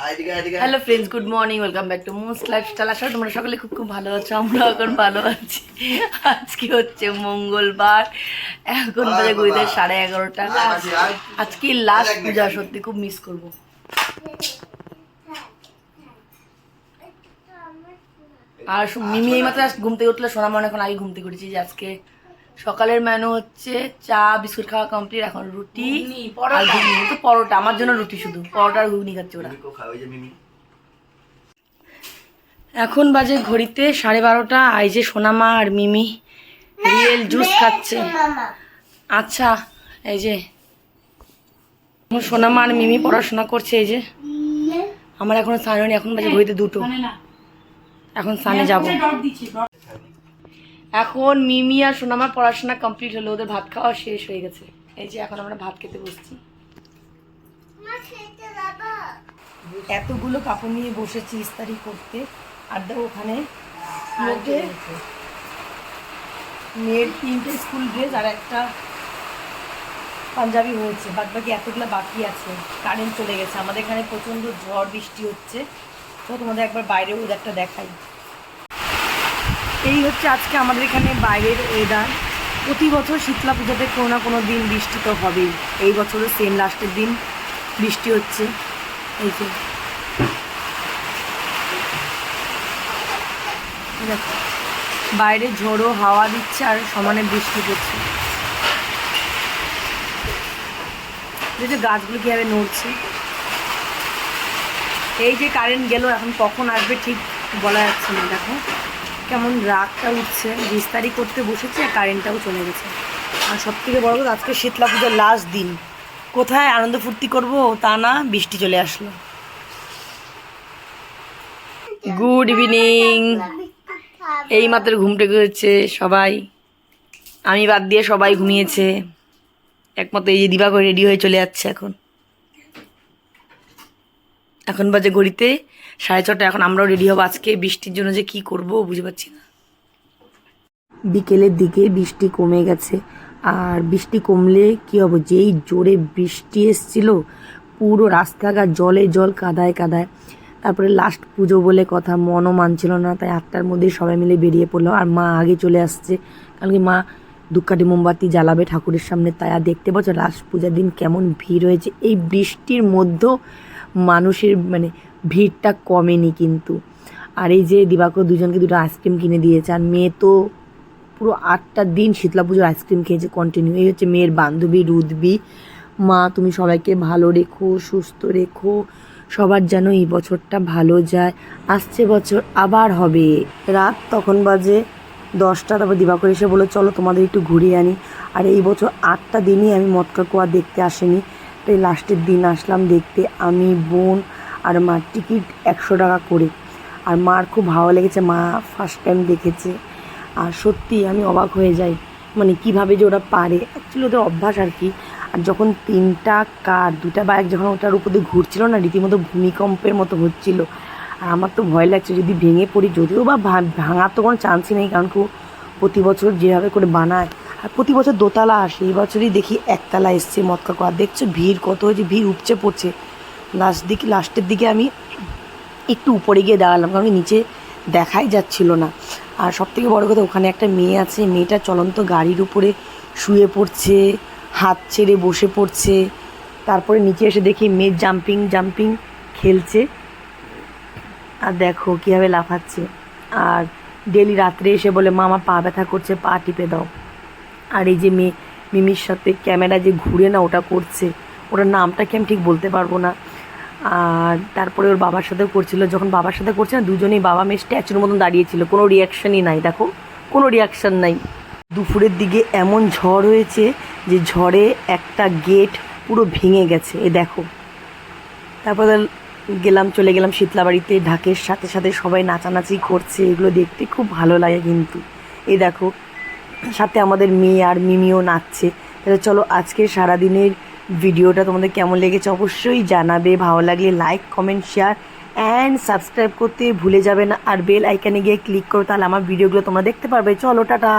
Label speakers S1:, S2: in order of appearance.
S1: Hello friends good morning welcome back to most lifestyle আসলে তোমরা সকলে খুব খুব ভালো আছো আমরা এখন ভালো আছি। আজকে হচ্ছে মঙ্গলবার। এখন বাজে ঘুরিতে সাড়ে এগারোটা। আজকে লাস্ট পূজা সত্যি খুব মিস করব। আর মিমি এই মাত্র ঘুম থেকে উঠলে সোনা মনে এখন আগে ঘুম থেকে উঠেছি যে আজকে সকালের মেনু হচ্ছে চা বিস্কুট খাওয়া কমপ্লিট এখন রুটি আর ঘুগনি তো পরোটা আমার জন্য রুটি শুধু পরোটা আর ঘুগনি খাচ্ছে ওরা। এখন বাজে ঘড়িতে সাড়ে বারোটা আই যে সোনামা আর মিমি রিয়েল জুস খাচ্ছে। আচ্ছা এই যে সোনামা আর মিমি পড়াশোনা করছে এই যে। আমার এখন স্নান হয়নি এখন বাজে ঘড়িতে দুটো। এখন স্নানে যাব। এখন মিমি আর সোনামার পড়াশোনা কমপ্লিট হলো ওদের ভাত খাওয়া শেষ হয়ে গেছে। এই যে এখন আমরা ভাত খেতে বসছি। এতগুলো কাপড় নিয়ে বসেছি ইস্তারি করতে আর দেখো ওখানে মেয়ের তিনটে স্কুল ড্রেস আর একটা পাঞ্জাবি হয়েছে বাদ বাকি এতগুলো বাকি আছে কারেন্ট চলে গেছে। আমাদের এখানে প্রচণ্ড ঝড় বৃষ্টি হচ্ছে। তো তোমাদের একবার বাইরের ওয়েদারটা দেখাই। এই হচ্ছে আজকে আমাদের এখানে বাইরের ওয়েদার প্রতি বছর শীতলা পুজোতে কোনো না কোনো দিন বৃষ্টি তো হবেই। এই বছরও সেম লাস্টের দিন বৃষ্টি হচ্ছে। এই যে। বাইরে ঝোড়ো হাওয়া দিচ্ছে আর সমানে বৃষ্টি পড়ছে যে গাছগুলো কীভাবে নড়ছে? এই যে কারেন্ট গেল, এখন কখন আসবে ঠিক বলা যাচ্ছে না, দেখো। কেমন রাগটা উঠছে, বিস্তারি করতে বসেছে আর কারেন্টটাও চলে গেছে। আর সব থেকে বড় কথা, আজকে শীতলা পুজোর লাস্ট দিন। কোথায় আনন্দ ফুর্তি করব তা না, বৃষ্টি চলে আসলো। গুড ইভিনিং এই মাত্র ঘুম থেকে হচ্ছে? সবাই। আমি বাদ দিয়ে সবাই ঘুমিয়েছে। একমাত্র এই যে দিবা করে রেডি হয়ে চলে যাচ্ছে এখন। এখন বাজে ঘড়িতে, সাড়ে ছটা, এখন আমরাও রেডি হব আজকে বৃষ্টির জন্য যে কি করব, বুঝতে পারছি না। বিকেলের দিকে বৃষ্টি কমে গেছে, আর বৃষ্টি কমলে কি হবে, যেই জোরে বৃষ্টি এসছিল, পুরো রাস্তাঘাট জলে জল কাদায় কাদায়। তারপরে লাস্ট পুজো বলে কথা, মনও মানছিল না, তাই আটটার মধ্যে সবাই মিলে বেরিয়ে পড়ল, আর মা আগে চলে আসছে। কারণ কি মা দুকাটি মোমবাতি জ্বালাবে ঠাকুরের সামনে, তাই আর দেখতে পাচ্ছ লাস্ট পূজার দিন কেমন ভিড় হয়েছে। এই বৃষ্টির মধ্যেও মানুষের মানে ভিড়টা কমেনি কিন্তু। আর এই যে দিবাকর দুজনকে দুটো আইসক্রিম কিনে দিয়েছে, আর মেয়ে তো পুরো আটটা দিন শীতলা পুজোর আইসক্রিম খেয়েছে কন্টিনিউ এই হচ্ছে মেয়ের বান্ধবী রুদবি। মা, তুমি সবাইকে ভালো রেখো, সুস্থ রেখো। সবার যেন এই বছরটা ভালো যায়। আসছে বছর, আবার হবে। রাত তখন বাজে দশটা, তারপর দিবাকর এসে বলে চলো তোমাদের একটু ঘুরিয়ে আনি। আর এই বছর আটটা দিনই আমি মটকা কুয়া দেখতে আসিনি। তাই লাস্টের দিন আসলাম দেখতে। আমি, বোন আর মার টিকিট একশো টাকা করে। আর মার খুব ভালো লেগেছে, মা ফার্স্ট টাইম দেখেছে। আর সত্যি আমি অবাক হয়ে যাই মানে কীভাবে যে ওরা পারে। অ্যাকচুয়ালি ওদের অভ্যাস আর কি। আর যখন তিনটা কার দুটা বাইক যখন ওটার উপর দিয়ে ঘুরছিল না, রীতিমতো ভূমিকম্পের মতো হচ্ছিল। আর আমার তো ভয় লাগছে যদি ভেঙে পড়ি, যদিও বা ভাঙার তো কোনো চান্সই নেই, কারণ খুব প্রতি বছর যেভাবে করে বানায় আর প্রতি বছর দোতলা আসে। এই বছরই দেখি একতলা এসছে মটকা করা দেখছ ভিড় কত হয়েছে, ভিড় উপচে পড়ছে। লাস্ট দিকে লাস্টের দিকে আমি একটু উপরে গিয়ে দাঁড়ালাম, কারণ নিচে দেখাই যাচ্ছিল না। আর সব থেকে বড়ো কথা, ওখানে একটা মেয়ে আছে। মেয়েটা চলন্ত গাড়ির উপরে শুয়ে পড়ছে, হাত ছেড়ে বসে পড়ছে। তারপরে নিচে এসে দেখি মেয়ে জাম্পিং জাম্পিং খেলছে। আর দেখো কীভাবে লাফাচ্ছে। আর ডেলি রাত্রে এসে বলে মা আমার পা ব্যথা করছে, পা টিপে দাও। আর এই যে মেয়ে মিমির সাথে ক্যামেরা যে ঘুরে না ওটা করছে, ওটার নামটা কি আমি ঠিক বলতে পারব না। আর তারপরে ওর বাবার সাথেও করছিল, যখন বাবার সাথে করছে না, দুজনেই বাবা মেয়ে স্ট্যাচুর মতন দাঁড়িয়েছিল, কোনো রিয়াকশানই নাই, দেখো, কোনো রিয়াকশান নাই। দুপুরের দিকে এমন ঝড় হয়েছে যে ঝড়ে একটা গেট পুরো ভেঙে গেছে, এ দেখো। তারপরে গেলাম, চলে গেলাম শীতলাবাড়িতে, ঢাকের সাথে সাথে সবাই নাচানাচি করছে, এগুলো দেখতে খুব ভালো লাগে কিন্তু। এ দেখো সাথে আমাদের মেয়ে আর মিমিও নাচছে। তাহলে চলো আজকে সারাদিনের ভিডিওটা তোমাদের কেমন লেগেছে অবশ্যই জানাবে। ভালো লাগলে like comment share and subscribe করতে ভুলে যাবে না। আর বেল আইকানে গিয়ে ক্লিক করো, তাহলে আমার ভিডিওগুলো তোমরা দেখতে পারবে। চলো, টাটা!